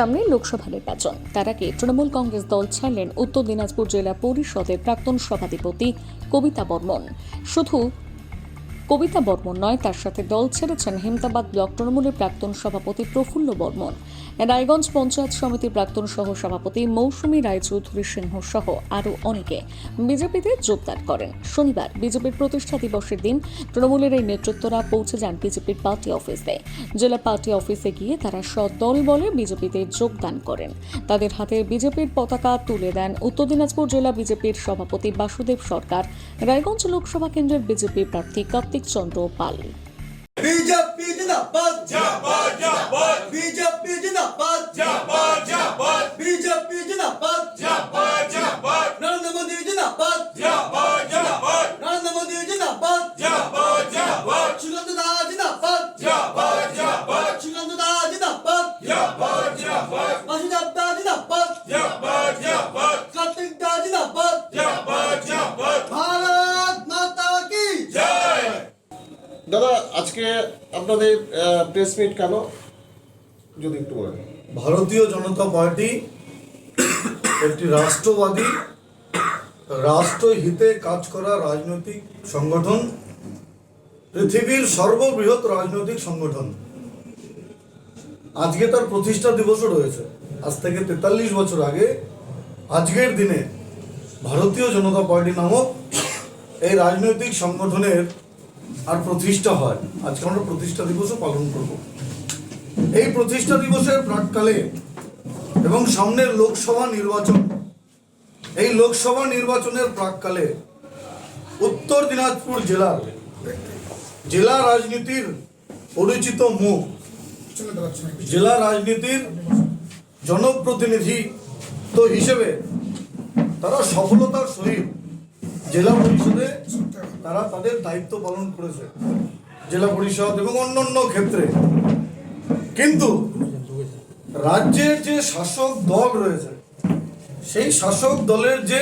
সামনে লোকসভা নির্বাচন। তার আগে তৃণমূল কংগ্রেস দল ছাড়লেন উত্তর দিনাজপুর জেলা পরিষদের প্রাক্তন সভাধিপতি কবিতা বর্মন। শুধু কবিতা বর্মন নয়, তার সাথে দল ছেড়েছেন হেমতাবাদ ব্লক তৃণমূলের প্রাক্তন সভাপতি প্রফুল্ল বর্মন। রায়গঞ্জ পঞ্চায়েত সমিতির প্রাক্তন সহ সভাপতি মৌসুমী রায়চৌধুরী সিংহ সহ আরও অনেকে বিজেপিতে যোগদান করেন। শনিবার বিজেপির প্রতিষ্ঠা দিবসের দিন তৃণমূলের এই নেতৃত্বরা পৌঁছে যান বিজেপির পার্টি অফিসে জেলা পার্টি অফিসে গিয়ে তারা সদল বলে বিজেপিতে যোগদান করেন। তাদের হাতে বিজেপির পতাকা তুলে দেন উত্তর দিনাজপুর জেলা বিজেপির সভাপতি বাসুদেব সরকার, রায়গঞ্জ লোকসভা কেন্দ্রের বিজেপি প্রার্থী কার্তিক চন্দ্র পাল। বিজেপি জিন্দাবাদ জিন্দাবাদ জিন্দাবাদ বিজেপি জিন্দাবাদ জিন্দাবাদ জিন্দাবাদ বিজেপি জিন্দাবাদ জিন্দাবাদ জিন্দাবাদ নরেন্দ্র মোদী জিন্দাবাদ জিন্দাবাদ জিন্দাবাদ নরেন্দ্র মোদী জিন্দাবাদ জিন্দাবাদ জিন্দাবাদ সুকান্ত দা জিন্দাবাদ জিন্দাবাদ জিন্দাবাদ সুকান্ত দা জিন্দাবাদ জিন্দাবাদ জিন্দাবাদ বাসুদেব দা জিন্দাবাদ জিন্দাবাদ জিন্দাবাদ কার্তিক দা জিন্দাবাদ জিন্দাবাদ জিন্দাবাদ ভারত মাতা কি জয় দাদা আজকে আপনাদের প্রেস মিট কেন? যদি একটু বলেন। ভারতীয় জনতা পার্টি একটি রাষ্ট্রবাদী, রাষ্ট্রহিতে কাজ করা রাজনৈতিক সংগঠন, পৃথিবীর সর্ববৃহৎ রাজনৈতিক সংগঠন। আজকে তার প্রতিষ্ঠা দিবসও রয়েছে। আজ থেকে তেতাল্লিশ বছর আগে, আজকের দিনে ভারতীয় জনতা পার্টি নামক এই রাজনৈতিক সংগঠনের আর প্রতিষ্ঠা হয়। আজকে আমরা প্রতিষ্ঠা দিবসও পালন করব। এই প্রতিষ্ঠা দিবসের প্রাককালে এবং সামনের লোকসভা নির্বাচন, এই লোকসভা নির্বাচনের প্রাককালে উত্তর দিনাজপুর জেলার জেলা রাজনীতির পরিচিত মুখ, জেলা রাজনীতির জনপ্রতিনিধি তো হিসেবে তারা সফলতার সহিত জেলা পরিষদে তারা তাদের দায়িত্ব পালন করেছে। জেলা পরিষদ এবং অন্যান্য ক্ষেত্রে। কিন্তু রাজ্যের যে শাসক দল রয়েছে, সেই শাসক দলের যে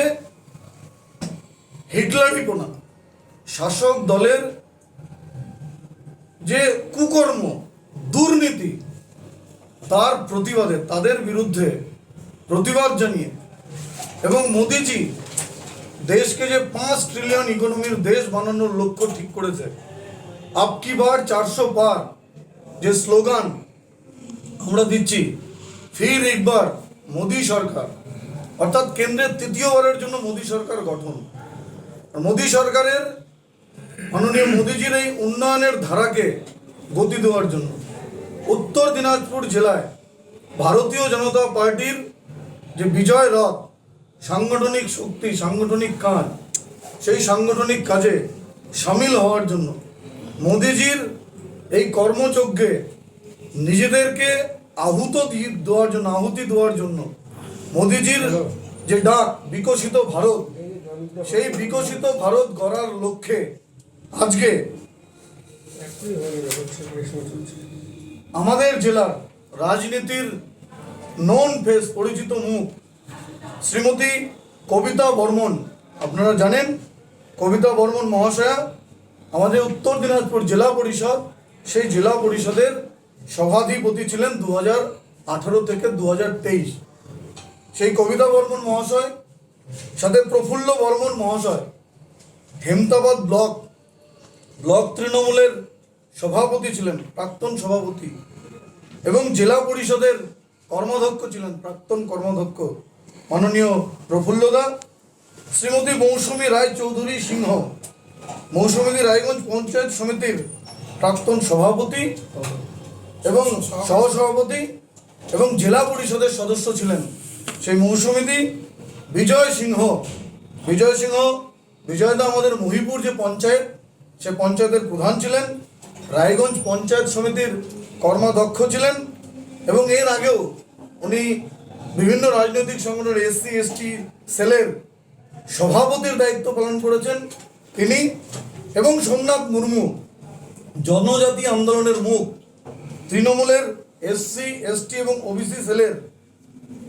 হিটলারিপনা শাসক দলের যে কুকর্ম, দুর্নীতি, তার প্রতিবাদে, তাদের বিরুদ্ধে প্রতিবাদ জানিয়ে এবং মোদিজি দেশকে যে পাঁচ ট্রিলিয়ন ইকোনমির দেশ বানানোর লক্ষ্য ঠিক করেছে। আপকি বার চারশো পার যে স্লোগান আমরা দিচ্ছি, ফির একবার মোদী সরকার। অর্থাৎ কেন্দ্রের তৃতীয়বারের জন্য মোদী সরকার গঠন। মোদী সরকারের মাননীয় মোদীজির এই উন্নয়নের ধারাকে গতি দেওয়ার জন্য উত্তর দিনাজপুর জেলায় ভারতীয় জনতা পার্টির যে বিজয় রথ সাংগঠনিক শক্তি সাংগঠনিক কাজ সেই সাংগঠনিক কাজে সামিল হওয়ার জন্য মোদিজির এই কর্মযজ্ঞে নিজেদেরকে আহুত দেওয়ার জন্য আহুতি দেওয়ার জন্য মোদিজির যে ডাক বিকশিত ভারত সেই বিকশিত ভারত গড়ার লক্ষ্যে আজকে আমাদের জেলার রাজনীতির নন ফেস পরিচিত মুখ শ্রীমতী কবিতা বর্মন, আপনারা জানেন, কবিতা বর্মন মহাশয়া, আমাদের উত্তর দিনাজপুর জেলা পরিষদ, সেই জেলা পরিষদের সভাধিপতি ছিলেন দু হাজার আঠারো থেকে দু হাজার তেইশ। সেই কবিতা বর্মন মহাশয়, সাথে প্রফুল্ল বর্মন মহাশয়, হেমতাবাদ ব্লক ব্লক তৃণমূলের সভাপতি ছিলেন, প্রাক্তন সভাপতি, এবং জেলা পরিষদের কর্মাধ্যক্ষ ছিলেন, প্রাক্তন কর্মাধ্যক্ষ। মাননীয় প্রফুল্লদা, শ্রীমতী মৌসুমী রায় চৌধুরী সিংহ, মৌসুমী রায়গঞ্জ পঞ্চায়েত সমিতির প্রাক্তন সভাপতি এবং সহসভাপতি এবং জেলা পরিষদের সদস্য ছিলেন সেই মৌসুমীদি বিজয় সিংহ। বিজয় সিংহ বিজয়দা আমাদের মহিপুর যে পঞ্চায়েত, সে পঞ্চায়েতের প্রধান ছিলেন, রায়গঞ্জ পঞ্চায়েত সমিতির কর্মাধ্যক্ষ ছিলেন এবং এর আগেও উনি বিভিন্ন রাজনৈতিক সংগঠনের এসসি, এসটি, সেলের সভাপতির দায়িত্ব পালন করেছেন তিনি এবং সোমনাথ মুর্মু, জনজাতি আন্দোলনের মুখ। তৃণমূলের এসসি, এসটি এবং ওবিসি সেলের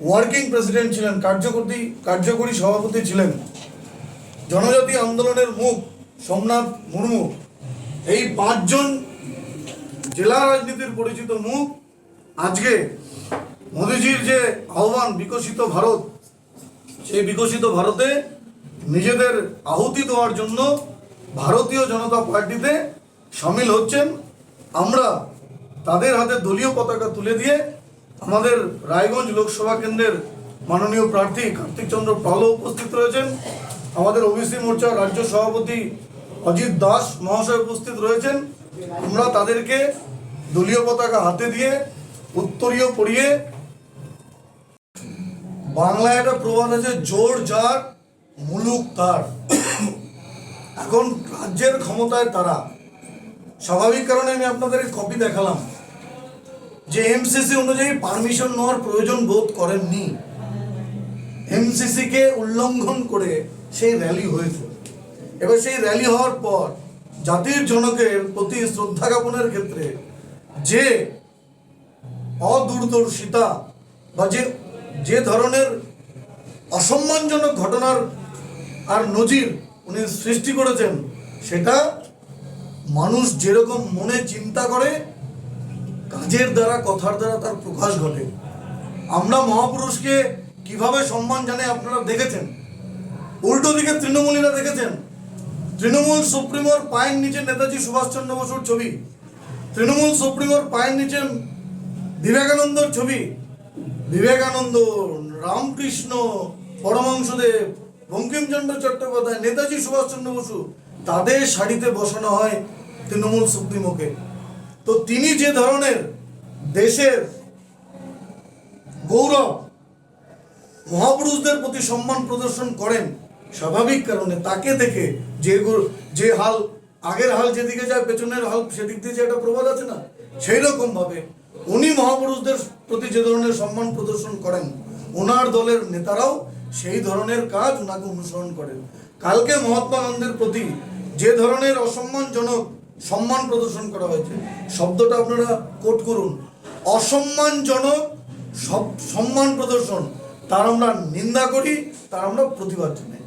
ওয়ার্কিং প্রেসিডেন্ট ছিলেন কার্যকরী কার্যকরী সভাপতি ছিলেন। জনজাতি আন্দোলনের মুখ সোমনাথ মুর্মু। এই পাঁচজন জেলা রাজনীতির পরিচিত মুখ আজকে মোদিজির যে আহ্বান বিকশিত ভারত, সেই বিকশিত ভারতে নিজেদের আহুতি দেওয়ার জন্য ভারতীয় জনতা পার্টিতে সামিল হচ্ছেন। আমরা তাদের হাতে দলীয় পতাকা তুলে দিয়ে আমাদের রায়গঞ্জ লোকসভা কেন্দ্রের মাননীয় প্রার্থী কার্তিক চন্দ্র পালও উপস্থিত রয়েছেন। আমাদের ওবিসি মোর্চার রাজ্য সভাপতি অজিত দাস মহাশয় উপস্থিত রয়েছেন। আমরা তাদেরকে দলীয় পতাকা হাতে দিয়ে উত্তরীয় পরিয়ে বাংলায় একটা প্রবাদ আছে, জোর যার, মুলুক তার। এখন রাজ্যের ক্ষমতায় তারা। স্বাভাবিক কারণে আমি আপনাদের কপি দেখালাম, যে এমসিসি অনুযায়ী পারমিশন নেওয়ার প্রয়োজন বোধ করেননি। এমসিসি কে উল্লঙ্ঘন করে সেই র্যালি হয়েছে। এবার সেই র্যালি হওয়ার পর জাতির জনকের প্রতি শ্রদ্ধা জ্ঞাপনের ক্ষেত্রে যে অদূরদর্শিতা বা যে যে ধরনের অসম্মানজনক ঘটনার আর নজির উনি সৃষ্টি করেছেন, সেটা মানুষ যেরকম মনে চিন্তা করে, কাজের দ্বারা, কথার দ্বারা তার প্রকাশ ঘটে। আমরা মহাপুরুষকে কীভাবে সম্মান জানাই আপনারা দেখেছেন? উল্টো দিকে তৃণমূলীরা দেখেছেন। তৃণমূল সুপ্রিমোর পায়ের নিচে নেতাজি সুভাষচন্দ্র বসুর ছবি। তৃণমূল সুপ্রিমোর পায়ের নিচে বিবেকানন্দর ছবি। বিবেকানন্দ, রামকৃষ্ণ পরমাংশদেব বঙ্কিমচন্দ্র চট্টোপাধ্যায়, নেতাজি সুভাষচন্দ্র বসু তাদের শাড়িতে বসানো হয় তৃণমূল সুপ্রিমোকে। তো তিনি যে ধরনের দেশের গৌরব, মহাপুরুষদের প্রতি সম্মান প্রদর্শন করেন, স্বাভাবিক কারণে তাকে দেখে যে যে হাল আগের হাল যেদিকে যায়, পেছনের হাল সেদিক দিয়ে যে একটা প্রবাদ আছে না সেই রকম ভাবে উনি মহাপুরুষদের প্রতি যে ধরনের সম্মান প্রদর্শন করেন ওনার দলের নেতারাও সেই ধরনের কাজ ওনাকে অনুসরণ করেন। কালকে মহাত্মা গান্ধীর প্রতি যে ধরনের অসম্মানজনক সম্মান প্রদর্শন করা হয়েছে, শব্দটা আপনারা কোট করুন। অসম্মানজনক সব সম্মান প্রদর্শন, তার আমরা নিন্দা করি, তার আমরা প্রতিবাদ জানাই।